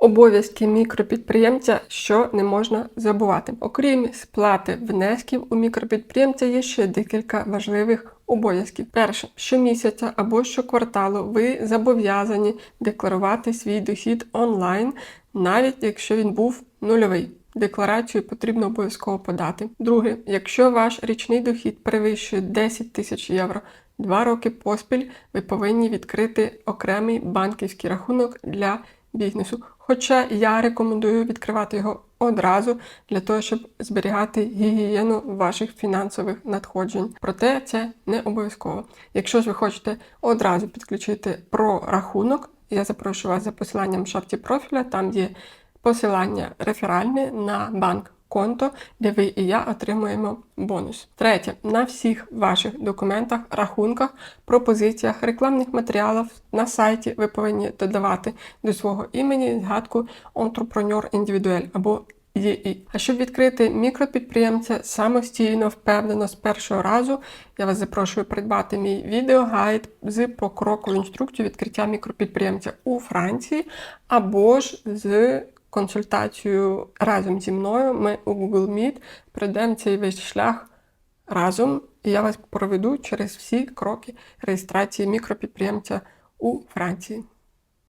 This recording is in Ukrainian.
Обов'язки мікропідприємця, що не можна забувати. Окрім сплати внесків, у мікропідприємця є ще декілька важливих обов'язків. Перше, щомісяця або щокварталу ви зобов'язані декларувати свій дохід онлайн, навіть якщо він був нульовий. Декларацію потрібно обов'язково подати. Друге, якщо ваш річний дохід перевищує 10 тисяч євро, два роки поспіль ви повинні відкрити окремий банківський рахунок для бізнесу. Хоча я рекомендую відкривати його одразу для того, щоб зберігати гігієну ваших фінансових надходжень. Проте це не обов'язково. Якщо ж ви хочете одразу підключити прорахунок, я запрошую вас за посиланням в шапці профіля, там є посилання реферальне на банк. Конто, де ви і я отримуємо бонус. Третє, на всіх ваших документах, рахунках, пропозиціях, рекламних матеріалах на сайті ви повинні додавати до свого імені згадку entrepreneur індивідуель або ЄІ. А щоб відкрити мікропідприємця самостійно, впевнено з першого разу, я вас запрошую придбати мій відеогайд з покроковою інструкцією відкриття мікропідприємця у Франції або ж з консультацією разом зі мною. Ми у Google Meet пройдемо цей весь шлях разом, і я вас проведу через всі кроки реєстрації мікропідприємця у Франції.